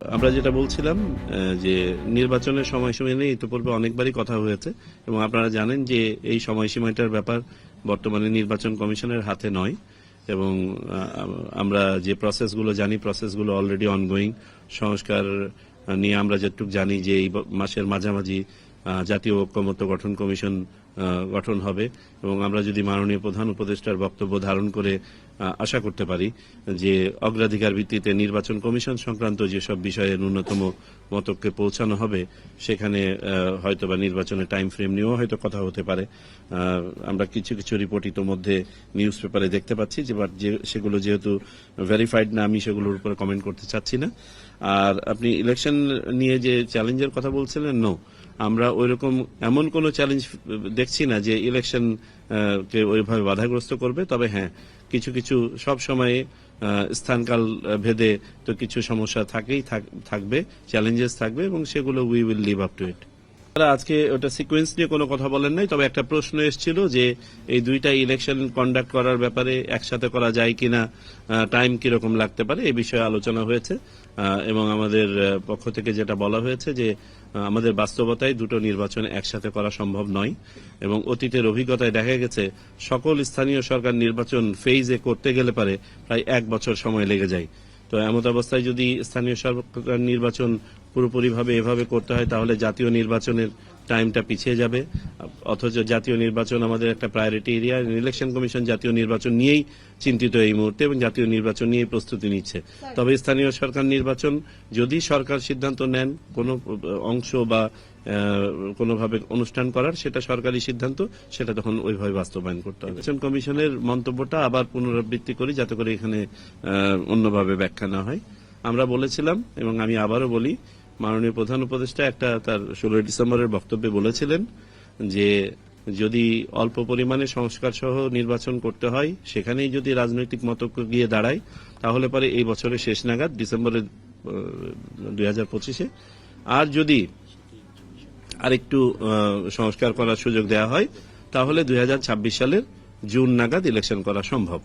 আমরা যেটা বলছিলাম যে নির্বাচনের সময়সীমা নিয়ে ইতিপূর্বে অনেকবারই কথা হয়েছে এবং আপনারা জানেন যে এই সময়সীমাটার ব্যাপার বর্তমানে নির্বাচন কমিশনের হাতে নয় এবং আমরা যে প্রসেসগুলো জানি, প্রসেসগুলো অলরেডি অনগোয়িং সংস্কার নিয়ে আমরা যেটুকু জানি যে এই মাসের মাঝামাঝি জাতীয় ঐক্যমত্য গঠন কমিশন গঠন হবে এবং আমরা যদি মাননীয় প্রধান উপদেষ্টার বক্তব্য ধারণ করে আশা করতে পারি যে অগ্রাধিকার ভিত্তিতে নির্বাচন কমিশন সংক্রান্ত যেসব বিষয়ে ন্যূনতম মতকে পৌঁছানো হবে, সেখানে হয়তো বা নির্বাচনের টাইম ফ্রেম নিয়েও হয়তো কথা হতে পারে। আমরা কিছু কিছু রিপোর্ট ইতোমধ্যে নিউজ পেপারে দেখতে পাচ্ছি, যে বাট যে- সেগুলো যেহেতু ভেরিফাইড না, আমি সেগুলোর উপরে কমেন্ট করতে চাচ্ছি না। আর আপনি ইলেকশন নিয়ে যে চ্যালেঞ্জের কথা বলছিলেন নো আমরা ওইরকম এমন কোনো চ্যালেঞ্জ দেখছি না যে ইলেকশন কে ওইভাবে বাধাগ্রস্ত করবে, তবে হ্যাঁ কিছু কিছু সব সময়ে স্থানকাল ভেদে তো কিছু সমস্যা থাকেই, থাক- থাকবে চ্যালেঞ্জেস থাকবে এবং সেগুলো we will live up to it আজকে ওটা সিকোয়েন্স নিয়ে কোনো কথা বলেন নাই, তবে একটা প্রশ্ন এসেছিল যে এই দুইটা ইলেকশন কন্ডাক্ট করার ব্যাপারে একসাথে করা যায় কিনা টাইম কীরকম লাগতে পারে এই বিষয়ে আলোচনা হয়েছে। এবং আমাদের পক্ষ থেকে যেটা বলা হয়েছে যে আমাদের বাস্তবতায় দুটো নির্বাচন একসাথে করা সম্ভব নয়। এবং অতীতের অভিজ্ঞতায় দেখা গেছে, সকল স্থানীয় সরকার নির্বাচন ফেইজে করতে গেলে পারে প্রায় এক বছর সময় লেগে যায়। তো এমত অবস্থায় যদি স্থানীয় সরকার নির্বাচন পুরোপুরিভাবে এভাবে করতে হয় তাহলে জাতীয় নির্বাচনের টাইমটা পিছিয়ে যাবে। অথচ জাতীয় নির্বাচন আমাদের একটা প্রায়োরিটি এরিয়া ইলেকশন কমিশন জাতীয় নির্বাচন নিয়েই চিন্তিত এই মুহূর্তে এবং জাতীয় নির্বাচন নিয়েই প্রস্তুতি নিচ্ছে। তবে স্থানীয় সরকার নির্বাচন যদি সরকার সিদ্ধান্ত নেন কোনো অংশ বা কোনোভাবে অনুষ্ঠান করার সেটা সরকারি সিদ্ধান্ত সেটা তখন ওইভাবে বাস্তবায়ন করতে হবে। নির্বাচন কমিশনের মন্তব্যটা আবার পুনরাবৃত্তি করি যাতে করে এখানে অন্যভাবে ব্যাখ্যা না হয়। আমরা বলেছিলাম এবং আমি আবারও বলি, মাননীয় প্রধান উপদেষ্টা একটা তার ষোলোই ডিসেম্বরের বক্তব্যে বলেছিলেন যে যদি অল্প পরিমাণে সংস্কার সহ নির্বাচন করতে হয়, সেখানেই যদি রাজনৈতিক মতক্য গিয়ে দাঁড়ায়, তাহলে পরে এই বছরের শেষ নাগাদ, ডিসেম্বরের দুই আর যদি আরেকটু সংস্কার করার সুযোগ দেওয়া হয়, তাহলে দুই হাজার ছাব্বিশ সালের জুন নাগাদ ইলেকশন করা সম্ভব।